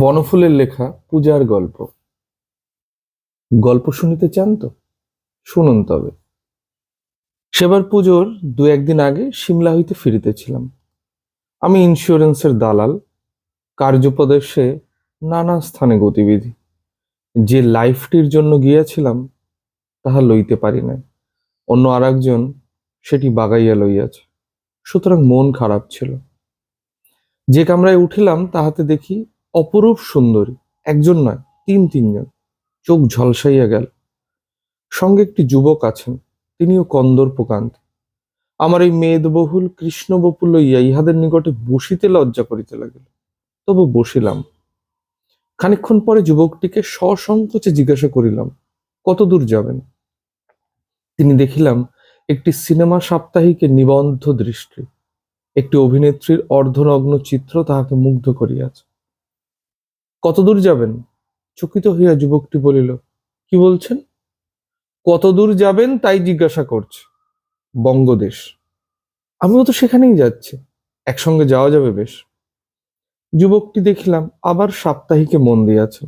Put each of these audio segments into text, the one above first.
বনফুলের লেখা পূজার গল্প। গল্প শুনিতে চান তো? শুনুন তবে। সেবার পুজোর দু একদিন আগে সিমলা হইতে ফিরিতেছিলাম। আমি ইন্স্যুরেন্সের দালাল কার্যপ্রদেশে নানা স্থানে গতিবিধি। যে লাইফটির জন্য গিয়াছিলাম, তাহা লইতে পারি নাই। অন্য আর একজন সেটি বাগাইয়া লইয়াছে। সুতরাং মন খারাপ ছিল। যে কামরায় উঠিলাম, তাহাতে দেখি অপরূপ সুন্দরী, একজন নয়, তিন তিনজন। চোখ ঝলসাইয়া গেল। সঙ্গে একটি যুবক আছেন, তিনিও কন্দর প্রকান্ত। আমার এই মেদবহুল কৃষ্ণবপু লইয়া ইহাদের নিকটে বসিতে লজ্জা করিতে লাগিল, তবু বসিলাম। খানিকক্ষণ পরে যুবকটিকে সসংকোচে জিজ্ঞাসা করিলাম, কত দূর যাবেন? তিনি দেখিলাম, একটি সিনেমা সাপ্তাহিকে নিবন্ধ দৃষ্টি। একটি অভিনেত্রীর অর্ধনগ্ন চিত্র তাহাকে মুগ্ধ করিয়াছে। কত দূর যাবেন? চকিত হইয়া যুবকটি বলিল, কি বলছেন? কত দূর যাবেন তাই জিজ্ঞাসা করছে, বঙ্গদেশ। আমিও তো সেখানেই যাচ্ছি, একসঙ্গে যাওয়া যাবে বেশ। যুবকটি দেখিলাম আবার সাপ্তাহিকে মন দিয়াছেন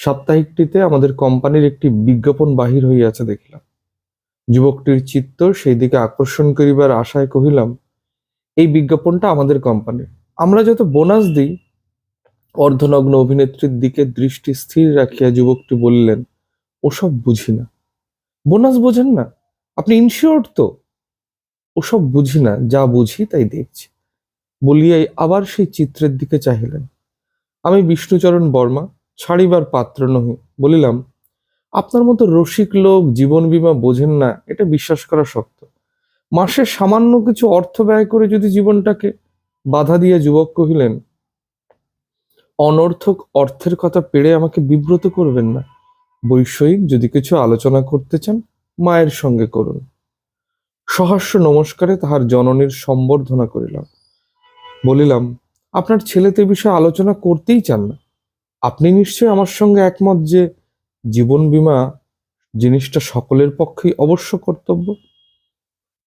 সাপ্তাহিকটিতে আমাদের কোম্পানির একটি বিজ্ঞাপন বাহির হইয়াছে দেখিলাম। যুবকটির চিত্ত সেই দিকে আকর্ষণ করিবার আশায় কহিলাম, এই বিজ্ঞাপনটা আমাদের কোম্পানির। আমরা যত বোনাস দিই অর্ধনগ্ন অভিনেত্রীর দিকে দৃষ্টি স্থির রাখিয়া যুবকটি বললেন, ওসব বুঝি না। বোনাস বোঝেন না? আপনি ইনশিওর্ড তো? ওসব বুঝি না, যা বুঝি তাই দেখছি। বলিয়াই আবার সেই চিত্রের দিকে চাহিলেন। আমি বিষ্ণুচরণ বর্মা, ছাড়িবার পাত্র নহি। বলিলাম, আপনার মতো রসিক লোক জীবন বীমা বোঝেন না, এটা বিশ্বাস করা শক্ত। মাসে সামান্য কিছু অর্থ ব্যয় করে যদি জীবনটাকে বাধা দিয়ে যুবক কহিলেন অনর্থক অর্থের কথা পেড়ে আমাকে বিব্রত করবেন না। বৈষয়িক যদি কিছু আলোচনা করতে চান, মায়ের সঙ্গে করুন। সহাস্য নমস্কারে তাহার জননীর সম্বর্ধনা করিলাম। বলিলাম, আপনার ছেলেতে বিষয়ে আলোচনা করতেই চান না। আপনি নিশ্চয়ই আমার সঙ্গে একমত যে জীবন বীমা জিনিসটা সকলের পক্ষেই অবশ্য কর্তব্য?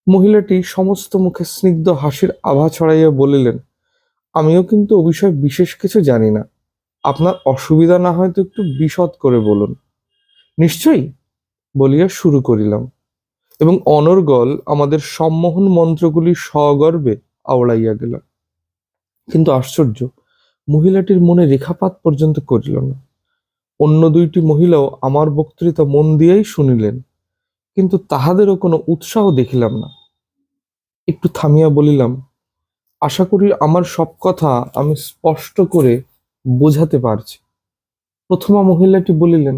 মহিলাটি সমস্ত মুখে স্নিগ্ধ হাসির আভা ছড়াইয়া বলিলেন আমিও কিন্তু ও বিষয়ে বিশেষ কিছু জানি না। আপনার অসুবিধা না হয় তো একটু বিশদ করে বলুন। নিশ্চয়ই, বলিয়া শুরু করিলাম। এবং অনর্গল আমাদের সম্মোহন মন্ত্রগুলি সগর্বে আওড়াইয়া গেল। কিন্তু আশ্চর্য, মহিলাটির মনে রেখাপাত পর্যন্ত করিল না। অন্য দুইটি মহিলাও আমার বক্তৃতা মন দিয়াই শুনিলেন, কিন্তু তাহাদেরও কোনো উৎসাহ দেখিলাম না। একটু থামিয়া বলিলাম আশা করি আমার সব কথা আমি স্পষ্ট করে বোঝাতে পারছি। প্রথমা মহিলাটি বলিলেন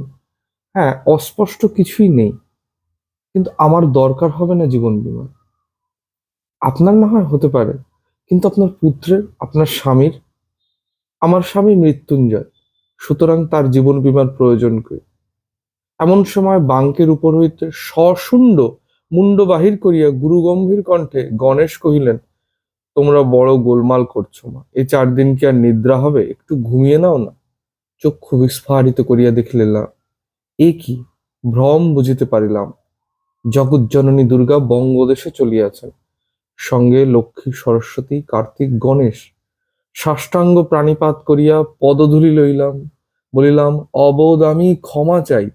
হ্যাঁ অস্পষ্ট কিছুই নেই, কিন্তু আমার দরকার হবে না জীবন বীমা আপনার না হয় হতে পারে, কিন্তু আপনার পুত্রের, আপনার স্বামীর, আমার স্বামী মৃত্যুঞ্জয়, সুতরাং তার জীবন বীমার প্রয়োজন কই এমন সময় বাঙ্কের উপর হইতে সশুণ্ড মুন্ড বাহির করিয়া গুরুগম্ভীর কণ্ঠে গণেশ কহিলেন তোমরা বড় গোলমাল করছ মা। এই চার দিন কি আর নিদ্রা হবে? একটু ঘুমিয়ে নাও না। চক্ষু বিস্ফারিত করিয়া দেখিলাম এ কি? ভ্রম বুঝিতে পারিলাম। জগৎজননী দুর্গা বঙ্গদেশে চলিয়াছেন। সঙ্গে লক্ষ্মী সরস্বতী, কার্তিক গণেশ। সাষ্টাঙ্গ প্রাণীপাত করিয়া পদধূলি লইলাম। বলিলাম, অবোধ আমি, ক্ষমা চাই।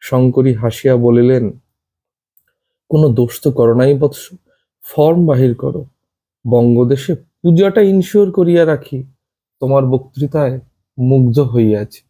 শঙ্করী হাসিয়া বলিলেন, কোনো দোষ তো করো নাই বৎস। ফর্ম বাহির করো। বঙ্গদেশে পূজাটা ইনশিওর করিয়া রাখি তোমার বক্তৃতায় মুগ্ধ হইয়াছি